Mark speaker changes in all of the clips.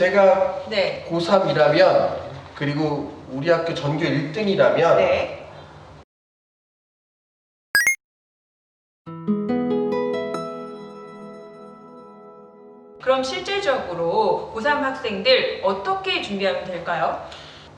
Speaker 1: 제가
Speaker 2: 네.
Speaker 1: 고3이라면 그리고 우리 학교 전교 1등이라면
Speaker 2: 네. 그럼 실질적으로 고3 학생들 어떻게 준비하면 될까요?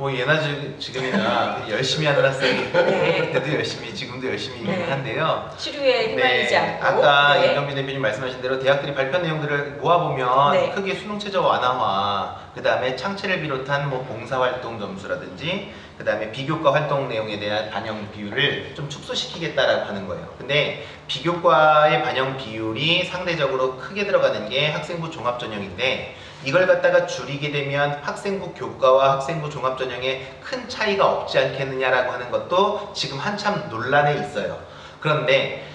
Speaker 3: 뭐 예나 지- 지금이나 열심히 하는 학생이
Speaker 2: 네.
Speaker 3: 그때도 열심히 지금도 열심히
Speaker 2: 네.
Speaker 3: 한데요.
Speaker 2: 시류에 휘말리지 않고
Speaker 3: 아까
Speaker 2: 네.
Speaker 3: 이경민 대표님 말씀하신 대로 대학들이 발표한 내용들을 모아보면
Speaker 2: 네.
Speaker 3: 크게 수능 최저 완화와 그 다음에 창체를 비롯한 뭐 봉사활동 점수라든지 그 다음에 비교과 활동 내용에 대한 반영 비율을 좀 축소시키겠다라고 하는 거예요. 근데 비교과의 반영 비율이 상대적으로 크게 들어가는 게 학생부 종합 전형인데 이걸 갖다가 줄이게 되면 학생부 교과와 학생부 종합전형에 큰 차이가 없지 않겠느냐라고 하는 것도 지금 한참 논란에 있어요. 그런데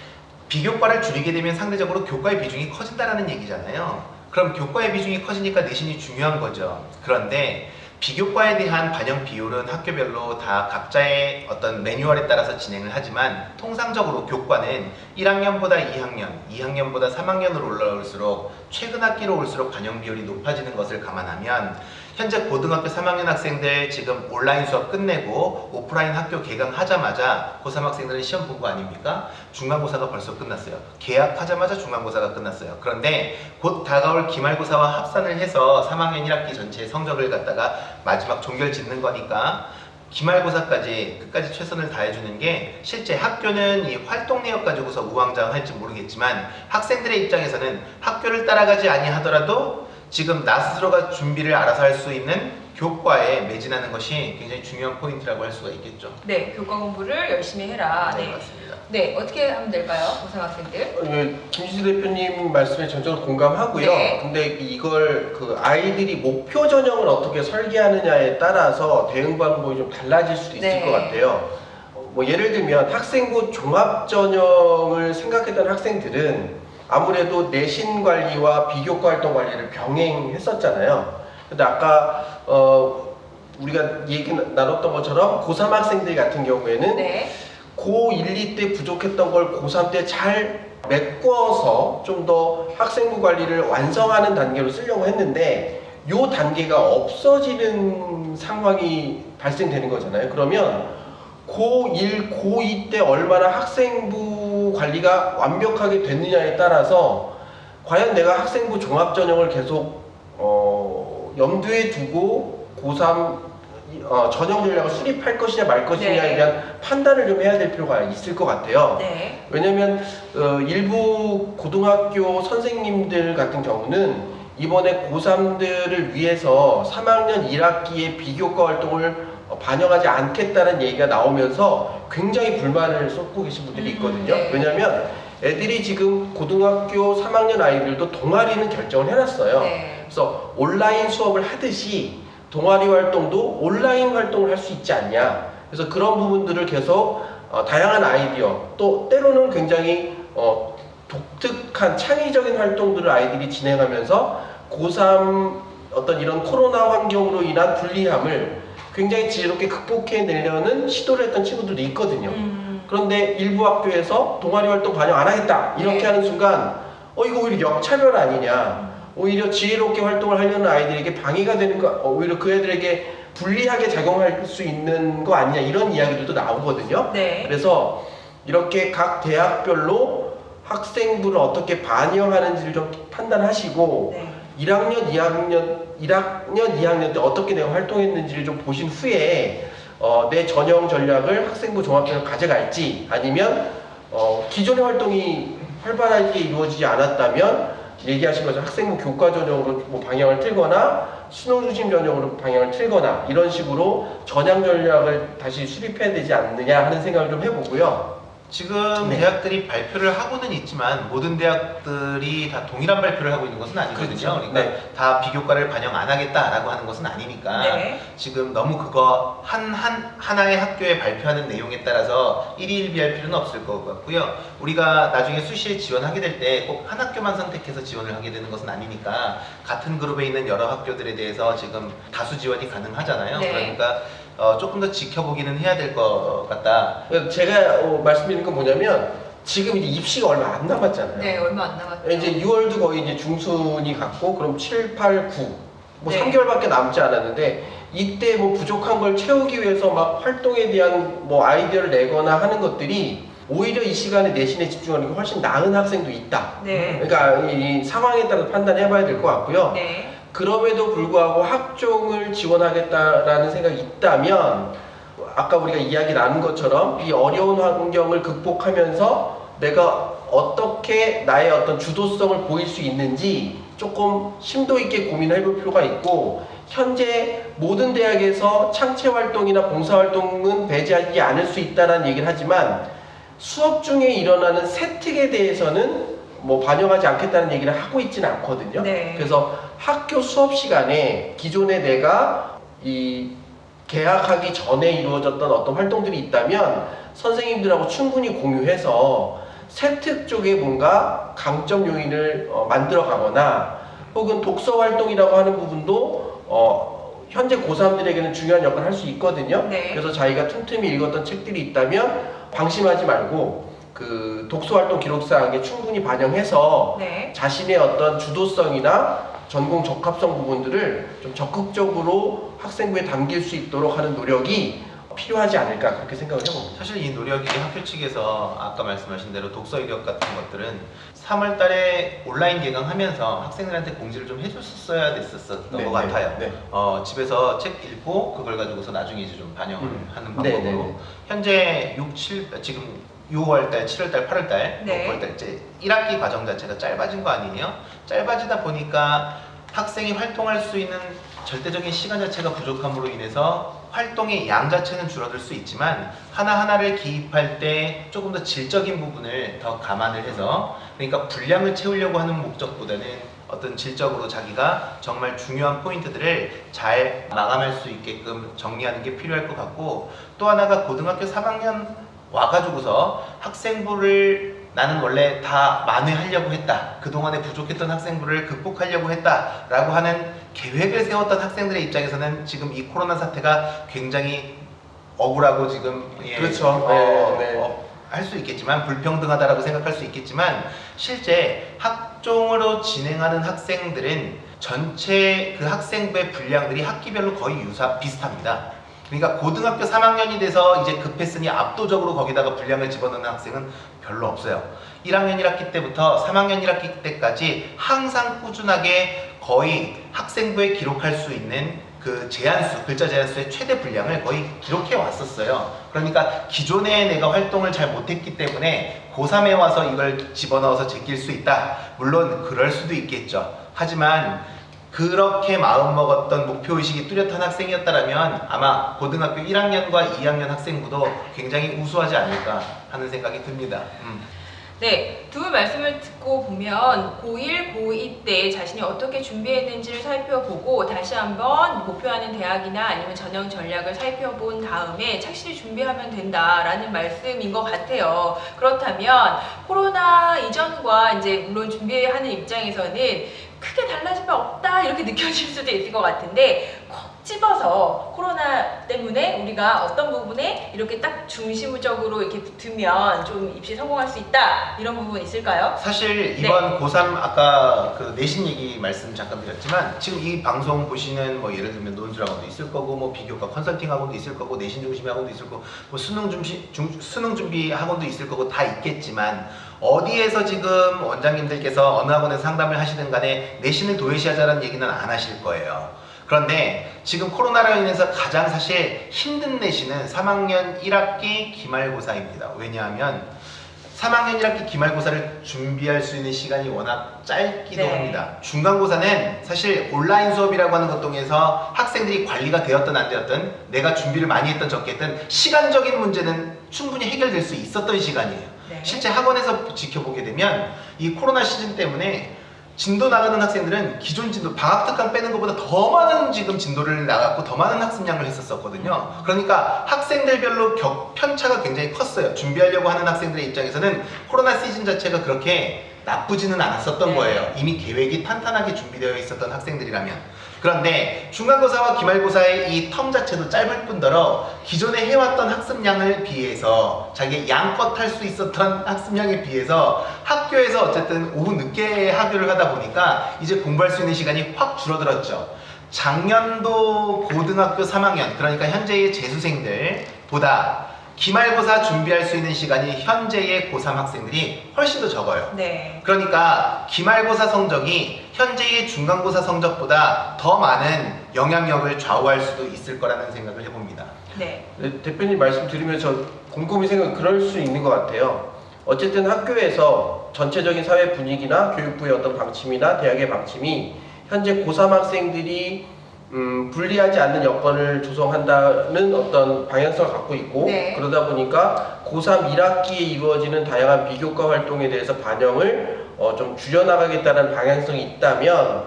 Speaker 3: 비교과를 줄이게 되면 상대적으로 교과의 비중이 커진다라는 얘기잖아요. 그럼 교과의 비중이 커지니까 내신이 중요한 거죠. 그런데 비교과에 대한 반영 비율은 학교별로 다 각자의 어떤 매뉴얼에 따라서 진행을 하지만 통상적으로 교과는 1학년보다 2학년, 2학년보다 3학년으로 올라올수록 최근 학기로 올수록 반영 비율이 높아지는 것을 감안하면 현재 고등학교 3학년 학생들 지금 온라인 수업 끝내고 오프라인 학교 개강하자마자 고3 학생들은 시험 본 거 아닙니까? 중간고사가 벌써 끝났어요. 개학하자마자 중간고사가 끝났어요. 그런데 곧 다가올 기말고사와 합산을 해서 3학년 1학기 전체의 성적을 갖다가 마지막 종결 짓는 거니까 기말고사까지 끝까지 최선을 다해주는 게 실제 학교는 이 활동 내역 가지고서 우왕좌왕할지 모르겠지만 학생들의 입장에서는 학교를 따라가지 아니하더라도 지금 나 스스로가 준비를 알아서 할 수 있는 교과에 매진하는 것이 굉장히 중요한 포인트라고 할 수가 있겠죠.
Speaker 2: 네, 교과 공부를 열심히 해라.
Speaker 3: 네,
Speaker 2: 네.
Speaker 3: 맞습니다.
Speaker 2: 네, 어떻게 하면 될까요? 고3 학생들?
Speaker 1: 어, 김시수 대표님 말씀에 전적으로 공감하고요.
Speaker 2: 네.
Speaker 1: 근데 이걸 그 아이들이 목표 전형을 어떻게 설계하느냐에 따라서 대응 방법이 좀 달라질 수도 있을
Speaker 2: 네.
Speaker 1: 것 같아요. 어, 뭐 예를 들면 학생부 종합 전형을 생각했던 학생들은 아무래도 내신 관리와 비교과 활동 관리를 병행했었잖아요. 근데 아까 어 우리가 얘기 나눴던 것처럼 고3 학생들 같은 경우에는
Speaker 2: 네.
Speaker 1: 고1, 2때 부족했던 걸 고3 때 잘 메꿔서 좀 더 학생부 관리를 완성하는 단계로 쓰려고 했는데 요 단계가 없어지는 상황이 발생되는 거잖아요. 그러면 고1, 고2 때 얼마나 학생부 관리가 완벽하게 됐느냐에 따라서 과연 내가 학생부 종합 전형을 계속 어, 염두에 두고 고3 어, 전형 전략을 수립할 것이냐 말 것이냐에
Speaker 2: 네.
Speaker 1: 대한 판단을 좀 해야 될 필요가 있을 것 같아요.
Speaker 2: 네.
Speaker 1: 왜냐면 어, 일부 고등학교 선생님들 같은 경우는 이번에 고3들을 위해서 3학년 1학기에 비교과 활동을 어, 반영하지 않겠다는 얘기가 나오면서 굉장히 불만을 쏟고 계신 분들이
Speaker 2: 음,
Speaker 1: 있거든요.
Speaker 2: 네.
Speaker 1: 왜냐면 애들이 지금 고등학교 3학년 아이들도 동아리는 결정을 해놨어요.
Speaker 2: 네.
Speaker 1: 그래서 온라인 수업을 하듯이 동아리 활동도 온라인 활동을 할 수 있지 않냐. 그래서 그런 부분들을 계속 어, 다양한 아이디어 또 때로는 굉장히 어, 독특한 창의적인 활동들을 아이들이 진행하면서 고3 어떤 이런 코로나 환경으로 인한 불리함을 굉장히 지혜롭게 극복해내려는 시도를 했던 친구들도 있거든요.
Speaker 2: 음,
Speaker 1: 그런데 일부 학교에서 동아리 활동 반영 안 하겠다 이렇게
Speaker 2: 네.
Speaker 1: 하는 순간 어 이거 오히려 역차별 아니냐 오히려 지혜롭게 활동을 하려는 아이들에게 방해가 되는 거 어, 오히려 그 애들에게 불리하게 작용할 수 있는 거 아니냐 이런 이야기들도 나오거든요
Speaker 2: 네.
Speaker 1: 그래서 이렇게 각 대학별로 학생부를 어떻게 반영하는지를 좀 판단하시고
Speaker 2: 네.
Speaker 1: 1학년, 2학년, 1학년, 2학년 때 어떻게 내가 활동했는지를 좀 보신 후에 어, 내 전형 전략을 학생부 종합전형 가져갈지 아니면 어, 기존의 활동이 활발하게 이루어지지 않았다면 얘기하신 것처럼 학생부 교과 전형으로 뭐 방향을 틀거나 수능 중심 전형으로 방향을 틀거나 이런 식으로 전향 전략을 다시 수립해야 되지 않느냐 하는 생각을 좀 해보고요.
Speaker 3: 지금
Speaker 1: 네.
Speaker 3: 대학들이 발표를 하고는 있지만 모든 대학들이 다 동일한 발표를 하고 있는 것은 아니거든요.
Speaker 1: 그렇죠.
Speaker 3: 그러니까
Speaker 1: 네.
Speaker 3: 다 비교과를 반영 안 하겠다라고 하는 것은 아니니까
Speaker 2: 네.
Speaker 3: 지금 너무 그거 한, 한, 하나의 학교에 발표하는 내용에 따라서 일희일비할 필요는 없을 것 같고요. 우리가 나중에 수시에 지원하게 될 때 꼭 한 학교만 선택해서 지원을 하게 되는 것은 아니니까 같은 그룹에 있는 여러 학교들에 대해서 지금 다수 지원이 가능하잖아요.
Speaker 2: 네.
Speaker 3: 그러니까 어, 조금 더 지켜보기는 해야 될 것 같다.
Speaker 1: 제가 어, 말씀드리는 건 뭐냐면 지금 이제 입시가 얼마 안 남았잖아요.
Speaker 2: 네, 얼마 안 남았죠.
Speaker 1: 이제 6월도 거의 이제 중순이 갔고 그럼 7, 8, 9 뭐
Speaker 2: 네.
Speaker 1: 3개월밖에 남지 않았는데 이때 뭐 부족한 걸 채우기 위해서 막 활동에 대한 뭐 아이디어를 내거나 하는 것들이 오히려 이 시간에 내신에 집중하는 게 훨씬 나은 학생도 있다.
Speaker 2: 네.
Speaker 1: 그러니까 이 상황에 따라 판단해 봐야 될 것 같고요.
Speaker 2: 네.
Speaker 1: 그럼에도 불구하고 학종을 지원하겠다라는 생각이 있다면 아까 우리가 이야기 나눈 것처럼 이 어려운 환경을 극복하면서 내가 어떻게 나의 어떤 주도성을 보일 수 있는지 조금 심도 있게 고민해 볼 필요가 있고 현재 모든 대학에서 창체 활동이나 봉사 활동은 배제하지 않을 수 있다는 얘기를 하지만 수업 중에 일어나는 세특에 대해서는 뭐 반영하지 않겠다는 얘기를 하고 있지는 않거든요.
Speaker 2: 네.
Speaker 1: 그래서 학교 수업 시간에 기존에 내가 이 개학하기 전에 이루어졌던 어떤 활동들이 있다면 선생님들하고 충분히 공유해서 세특 쪽에 뭔가 강점 요인을 어, 만들어 가거나 혹은 독서 활동이라고 하는 부분도 어, 현재 고3들에게는 중요한 역할을 할 수 있거든요.
Speaker 2: 네.
Speaker 1: 그래서 자기가 틈틈이 읽었던 책들이 있다면 방심하지 말고 그 독서 활동 기록사항에 충분히 반영해서
Speaker 2: 네.
Speaker 1: 자신의 어떤 주도성이나 전공 적합성 부분들을 좀 적극적으로 학생부에 담길 수 있도록 하는 노력이 필요하지 않을까 그렇게 생각을 해봅니다.
Speaker 3: 사실 이 노력이 학교 측에서 아까 말씀하신 대로 독서 이력 같은 것들은 3월 달에 온라인 개강하면서 학생들한테 공지를 좀 해줬어야 됐었던 것 같아요.
Speaker 1: 네.
Speaker 3: 어, 집에서 책 읽고 그걸 가지고서 나중에 이제 좀 반영을
Speaker 1: 음.
Speaker 3: 하는
Speaker 1: 네,
Speaker 3: 방법으로
Speaker 1: 네, 네.
Speaker 3: 현재 6, 7 지금 6월 달, 7월 달, 8월 달,
Speaker 2: 네.
Speaker 3: 6월 달 이제 1학기 과정 자체가 짧아진 거 아니에요? 짧아지다 보니까 학생이 활동할 수 있는 절대적인 시간 자체가 부족함으로 인해서 활동의 양 자체는 줄어들 수 있지만 하나하나를 기입할 때 조금 더 질적인 부분을 더 감안을 해서 그러니까 분량을 채우려고 하는 목적보다는 어떤 질적으로 자기가 정말 중요한 포인트들을 잘 마감할 수 있게끔 정리하는 게 필요할 것 같고 또 하나가 고등학교 3학년 와가지고서 학생부를 나는 원래 다 만회하려고 했다. 그동안에 부족했던 학생부를 극복하려고 했다 라고 하는 계획을 세웠던 학생들의 입장에서는 지금 이 코로나 사태가 굉장히 억울하고 지금 예,
Speaker 1: 그렇죠.
Speaker 3: 어,
Speaker 1: 네, 네.
Speaker 3: 어, 할수 있겠지만 불평등하다라고 생각할 수 있겠지만 실제 학종으로 진행하는 학생들은 전체 그 학생부의 분량들이 학기별로 거의 유사 비슷합니다. 그러니까 고등학교 3학년이 돼서 이제 급했으니 압도적으로 거기다가 분량을 집어넣는 학생은 별로 없어요. 1학년 1학기 때부터 3학년 1학기 때까지 항상 꾸준하게 거의 학생부에 기록할 수 있는 그 제한수, 글자 제한수의 최대 분량을 거의 기록해 왔었어요. 그러니까 기존에 내가 활동을 잘 못했기 때문에 고3에 와서 이걸 집어넣어서 제낄 수 있다. 물론 그럴 수도 있겠죠. 하지만 그렇게 마음먹었던 목표의식이 뚜렷한 학생이었다면 아마 고등학교 1학년과 2학년 학생부도 굉장히 우수하지 않을까 하는 생각이 듭니다. 음.
Speaker 2: 네, 두 분 말씀을 듣고 보면 고1, 고2 때 자신이 어떻게 준비했는지를 살펴보고 다시 한번 목표하는 대학이나 아니면 전형 전략을 살펴본 다음에 착실히 준비하면 된다라는 말씀인 것 같아요. 그렇다면 코로나 이전과 이제 물론 준비하는 입장에서는 크게 달라진 바 없다 이렇게 느껴질 수도 있을 것 같은데 콕 집어서 코로나 때문에 우리가 어떤 부분에 이렇게 딱 중심적으로 이렇게 붙으면 좀 입시 성공할 수 있다 이런 부분 있을까요?
Speaker 3: 사실 이번 고3 아까 그 내신 얘기 말씀 잠깐 드렸지만 지금 이 방송 보시는 뭐 예를 들면 논술학원도 있을 거고 뭐 비교과 컨설팅 학원도 있을 거고 내신 중심 학원도 있을 거고 뭐 수능 준비 중, 수능 준비 학원도 있을 거고 다 있겠지만 어디에서 지금 원장님들께서 어느 학원에서 상담을 하시든 간에 내신을 도외시하자는 얘기는 안 하실 거예요. 그런데 지금 코로나로 인해서 가장 사실 힘든 내신은 3학년 1학기 기말고사입니다. 왜냐하면 3학년 1학기 기말고사를 준비할 수 있는 시간이 워낙 짧기도
Speaker 2: 네.
Speaker 3: 합니다. 중간고사는 사실 온라인 수업이라고 하는 것 통해서 학생들이 관리가 되었든 안 되었든 내가 준비를 많이 했든 적게 했든 시간적인 문제는 충분히 해결될 수 있었던 시간이에요.
Speaker 2: 네.
Speaker 3: 실제 학원에서 지켜보게 되면 이 코로나 시즌 때문에 진도 나가는 학생들은 기존 진도 방학 특강 빼는 것보다 더 많은 지금 진도를 나갔고 더 많은 학습량을 했었었거든요. 그러니까 학생들별로 격, 편차가 굉장히 컸어요. 준비하려고 하는 학생들의 입장에서는 코로나 시즌 자체가 그렇게 나쁘지는 않았었던
Speaker 2: 네.
Speaker 3: 거예요. 이미 계획이 탄탄하게 준비되어 있었던 학생들이라면. 그런데 중간고사와 기말고사의 이 텀 자체도 짧을 뿐더러 기존에 해왔던 학습량을 비해서 자기 양껏 할 수 있었던 학습량에 비해서 학교에서 어쨌든 오후 늦게 학교를 하다 보니까 이제 공부할 수 있는 시간이 확 줄어들었죠. 작년도 고등학교 3학년 그러니까 현재의 재수생들보다 기말고사 준비할 수 있는 시간이 현재의 고3 학생들이 훨씬 더 적어요.
Speaker 2: 네.
Speaker 3: 그러니까 기말고사 성적이 현재의 중간고사 성적보다 더 많은 영향력을 좌우할 수도 있을 거라는 생각을 해봅니다.
Speaker 2: 네.
Speaker 1: 네, 대표님 말씀 들으면서 곰곰이 생각 그럴 수 있는 것 같아요. 어쨌든 학교에서 전체적인 사회 분위기나 교육부의 어떤 방침이나 대학의 방침이 현재 고3 학생들이 음, 불리하지 않는 여건을 조성한다는 어떤 방향성을 갖고 있고
Speaker 2: 네.
Speaker 1: 그러다 보니까 고3 1학기에 이루어지는 다양한 비교과 활동에 대해서 반영을 어, 좀 줄여나가겠다는 방향성이 있다면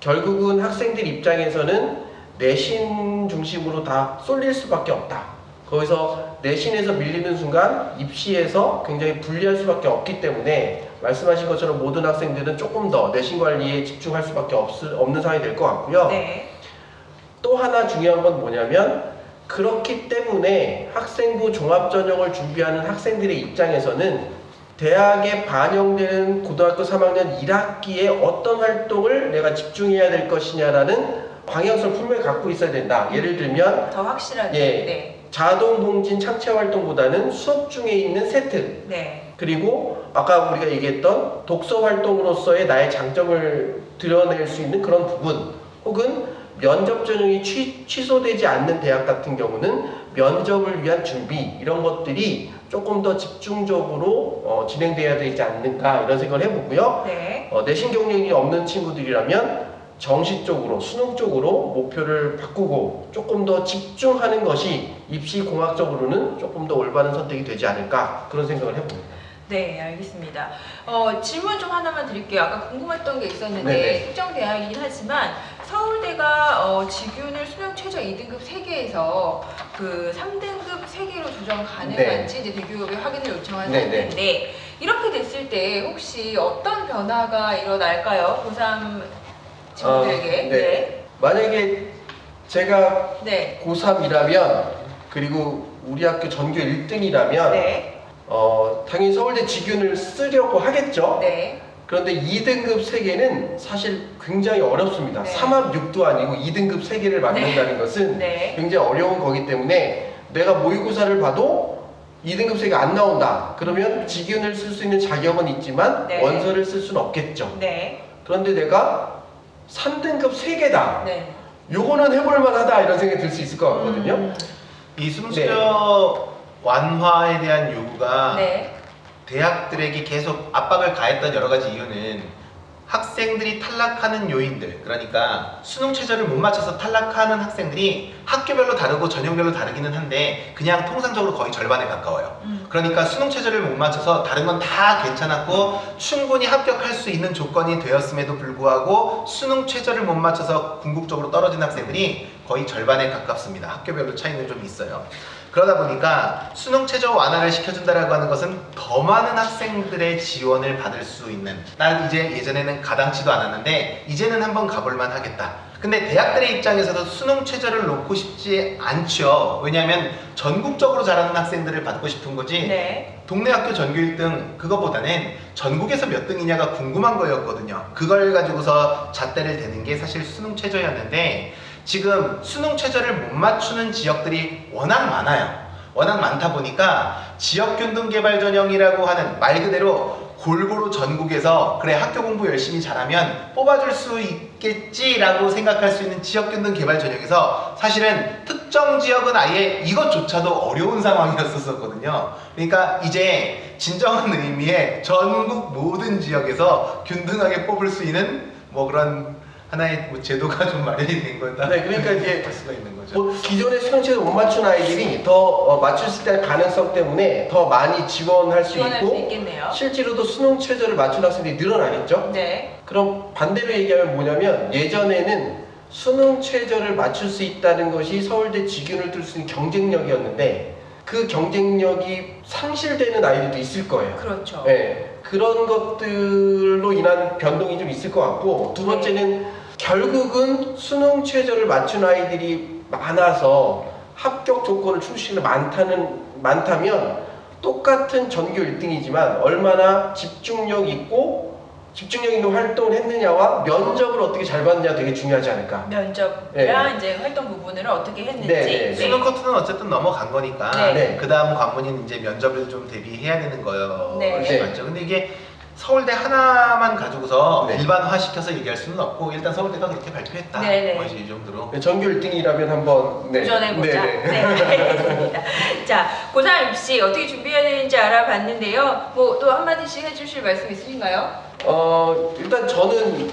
Speaker 1: 결국은 학생들 입장에서는 내신 중심으로 다 쏠릴 수밖에 없다. 거기서 내신에서 밀리는 순간 입시에서 굉장히 불리할 수밖에 없기 때문에 말씀하신 것처럼 모든 학생들은 조금 더 내신 관리에 집중할 수밖에 없, 없는 상황이 될 것 같고요.
Speaker 2: 네.
Speaker 1: 또 하나 중요한 건 뭐냐면 그렇기 때문에 학생부 종합전형을 준비하는 학생들의 입장에서는 대학에 반영되는 고등학교 3학년 1학기에 어떤 활동을 내가 집중해야 될 것이냐라는 방향성을 분명히 갖고 있어야 된다. 예를 들면
Speaker 2: 더 확실하게.
Speaker 1: 예.
Speaker 2: 네.
Speaker 1: 자동 봉진 창체 활동보다는 수업 중에 있는 세트
Speaker 2: 네.
Speaker 1: 그리고 아까 우리가 얘기했던 독서 활동으로서의 나의 장점을 드러낼 수 있는 그런 부분 혹은 면접 전형이 취, 취소되지 않는 대학 같은 경우는 면접을 위한 준비 이런 것들이 조금 더 집중적으로 어, 진행돼야 되지 않는가 이런 생각을 해보고요.
Speaker 2: 네.
Speaker 1: 어, 내신 경력이 없는 친구들이라면 정시 쪽으로 수능 쪽으로 목표를 바꾸고 조금 더 집중하는 것이 입시 공학적으로는 조금 더 올바른 선택이 되지 않을까 그런 생각을 해봅니다.
Speaker 2: 네, 알겠습니다. 어, 질문 좀 하나만 드릴게요. 아까 궁금했던 게 있었는데
Speaker 1: 네네.
Speaker 2: 특정 대학이긴 하지만 서울대가 어, 직윤을 수능 최저 2등급 3개에서 그 3등급 3개로 조정 가능한지 이제 대교육에 확인을 요청한
Speaker 1: 네네.
Speaker 2: 상태인데 이렇게 됐을 때 혹시 어떤 변화가 일어날까요? 고3 친구들에게.
Speaker 1: 어, 네. 만약에 제가
Speaker 2: 네.
Speaker 1: 고3이라면 그리고 우리 학교 전교 1등이라면
Speaker 2: 네.
Speaker 1: 어, 당연히 서울대 직윤을 쓰려고 하겠죠.
Speaker 2: 네.
Speaker 1: 그런데 2등급 3개는 사실 굉장히 어렵습니다.
Speaker 2: 네.
Speaker 1: 3합 6도 아니고 2등급 3개를 만든다는 것은
Speaker 2: 네.
Speaker 1: 굉장히 어려운 거기 때문에 내가 모의고사를 봐도 2등급 3개 안 나온다. 그러면 직윤을 쓸 수 있는 자격은 있지만
Speaker 2: 네.
Speaker 1: 원서를 쓸 수는 없겠죠.
Speaker 2: 네.
Speaker 1: 그런데 내가 3등급 3개다.
Speaker 2: 네.
Speaker 1: 요거는 해볼 만하다 이런 생각이 들 수 있을 것 같거든요.
Speaker 2: 음,
Speaker 3: 이 수능 최저 완화에 대한 요구가
Speaker 2: 네.
Speaker 3: 대학들에게 계속 압박을 가했던 여러 가지 이유는 학생들이 탈락하는 요인들 그러니까 수능 최저를 못 맞춰서 탈락하는 학생들이 학교별로 다르고 전형별로 다르기는 한데 그냥 통상적으로 거의 절반에 가까워요.
Speaker 2: 음.
Speaker 3: 그러니까 수능 최저를 못 맞춰서 다른 건 다 괜찮았고 충분히 합격할 수 있는 조건이 되었음에도 불구하고 수능 최저를 못 맞춰서 궁극적으로 떨어진 학생들이 거의 절반에 가깝습니다. 학교별로 차이는 좀 있어요. 그러다 보니까 수능 최저 완화를 시켜준다라고 하는 것은 더 많은 학생들의 지원을 받을 수 있는 난 이제 예전에는 가당치도 않았는데 이제는 한번 가볼만 하겠다. 근데 대학들의 입장에서도 수능 최저를 놓고 싶지 않죠. 왜냐하면 전국적으로 잘하는 학생들을 받고 싶은 거지
Speaker 2: 네.
Speaker 3: 동네 학교 전교 1등 그거보다는 전국에서 몇 등이냐가 궁금한 거였거든요. 그걸 가지고서 잣대를 대는 게 사실 수능 최저였는데 지금 수능 최저를 못 맞추는 지역들이 워낙 많아요. 워낙 많다 보니까 지역 균등 개발 전형이라고 하는 말 그대로 골고루 전국에서 그래 학교 공부 열심히 잘하면 뽑아줄 수 있겠지라고 생각할 수 있는 지역 균등 개발 전형에서 사실은 특정 지역은 아예 이것조차도 어려운 상황이었었거든요. 그러니까 이제 진정한 의미의 전국 모든 지역에서 균등하게 뽑을 수 있는 뭐 그런 하나의 뭐 제도가 좀 마련이 된 거다.
Speaker 1: 네, 그러니까 이제
Speaker 3: 할 수가 있는 거죠.
Speaker 1: 뭐 기존의 수능체를 못 맞춘 아이들이 더 어, 맞출 수 있다는 가능성 때문에 더 많이 지원할 수
Speaker 2: 지원할 수
Speaker 1: 있고
Speaker 2: 있겠네요.
Speaker 1: 실제로도 수능 최저를 맞춘 학생들이 늘어나겠죠.
Speaker 2: 네.
Speaker 1: 그럼 반대로 얘기하면 뭐냐면 예전에는 수능 최저를 맞출 수 있다는 것이 서울대 직윤을 뚫을 수 있는 경쟁력이었는데 그 경쟁력이 상실되는 아이들도 있을 거예요.
Speaker 2: 그렇죠.
Speaker 1: 네, 그런 것들로 인한 변동이 좀 있을 것 같고 두 번째는 결국은 수능 최저를 맞춘 아이들이 많아서 합격 조건을 충실히 많다는 많다면 똑같은 전교 1등이지만 얼마나 집중력 있고 집중력 있는 활동을 했느냐와 면접을 어떻게 잘 봤느냐 되게 중요하지 않을까.
Speaker 2: 면접이랑 이제 활동 부분을 어떻게 했는지.
Speaker 1: 네, 네.
Speaker 3: 수능 커트는 어쨌든 넘어간 거니까
Speaker 2: 네.
Speaker 1: 네.
Speaker 3: 그 다음 관문인 이제 면접을 좀 대비해야 되는 거예요.
Speaker 2: 네.
Speaker 1: 네.
Speaker 3: 맞죠? 근데 이게 서울대 하나만 가지고서
Speaker 1: 네.
Speaker 3: 일반화 시켜서 얘기할 수는 없고 일단 서울대가 그렇게 발표했다.
Speaker 2: 네, 네.
Speaker 3: 뭐 이제 이 정도로.
Speaker 1: 전교 1등이라면 한번 네.
Speaker 2: 도전해보자.
Speaker 1: 네,
Speaker 2: 네,
Speaker 1: 네.
Speaker 2: 알겠습니다. 자, 고3 입시 어떻게 준비해야 되는지 알아봤는데요. 뭐 또 한마디씩 해주실 말씀 있으신가요?
Speaker 1: 어 일단 저는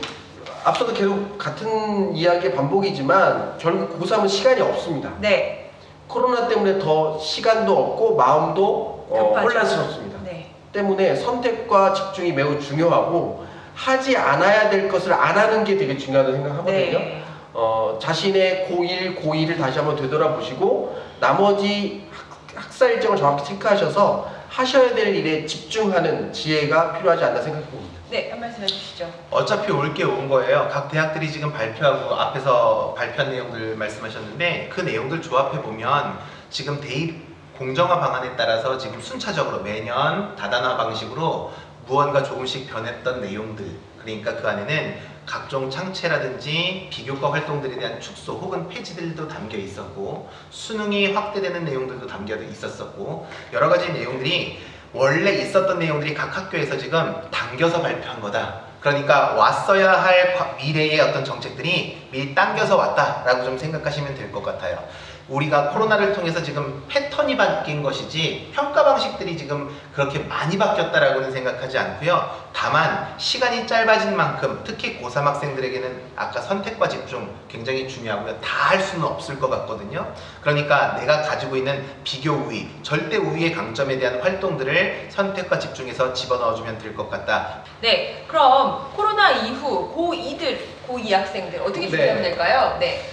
Speaker 1: 앞서도 계속 같은 이야기의 반복이지만 결국 고3은 시간이 없습니다.
Speaker 2: 네.
Speaker 1: 코로나 때문에 더 시간도 없고 마음도 어,
Speaker 2: 급하죠.
Speaker 1: 혼란스럽습니다.
Speaker 2: 네.
Speaker 1: 때문에 선택과 집중이 매우 중요하고 하지 않아야 될 것을 안 하는 게 되게 중요하다고 생각하거든요.
Speaker 2: 네.
Speaker 1: 어, 자신의 고1, 고2를 다시 한번 되돌아보시고 나머지 학, 학사 일정을 정확히 체크하셔서 하셔야 될 일에 집중하는 지혜가 필요하지 않나 생각합니다.
Speaker 2: 네, 한 말씀 해주시죠.
Speaker 3: 어차피 올 게 온 거예요. 각 대학들이 지금 발표하고 앞에서 발표한 내용들 말씀하셨는데 그 내용들 조합해 보면 지금 대입 공정화 방안에 따라서 지금 순차적으로 매년 다단화 방식으로 무언가 조금씩 변했던 내용들 그러니까 그 안에는 각종 창체라든지 비교과 활동들에 대한 축소 혹은 폐지들도 담겨 있었고 수능이 확대되는 내용들도 담겨 있었었고 여러 가지 내용들이 원래 있었던 내용들이 각 학교에서 지금 당겨서 발표한 거다. 그러니까 왔어야 할 과- 미래의 어떤 정책들이 미리 당겨서 왔다라고 좀 생각하시면 될 것 같아요. 우리가 코로나를 통해서 지금 패턴이 바뀐 것이지 평가 방식들이 지금 그렇게 많이 바뀌었다라고는 생각하지 않고요. 다만 시간이 짧아진 만큼 특히 고3 학생들에게는 아까 선택과 집중 굉장히 중요하고요. 다 할 수는 없을 것 같거든요. 그러니까 내가 가지고 있는 비교 우위, 절대 우위의 강점에 대한 활동들을 선택과 집중해서 집어넣어주면 될 것 같다.
Speaker 2: 네, 그럼 코로나 이후 고2들, 고2 학생들 어떻게 준비하면
Speaker 1: 네.
Speaker 2: 될까요? 네.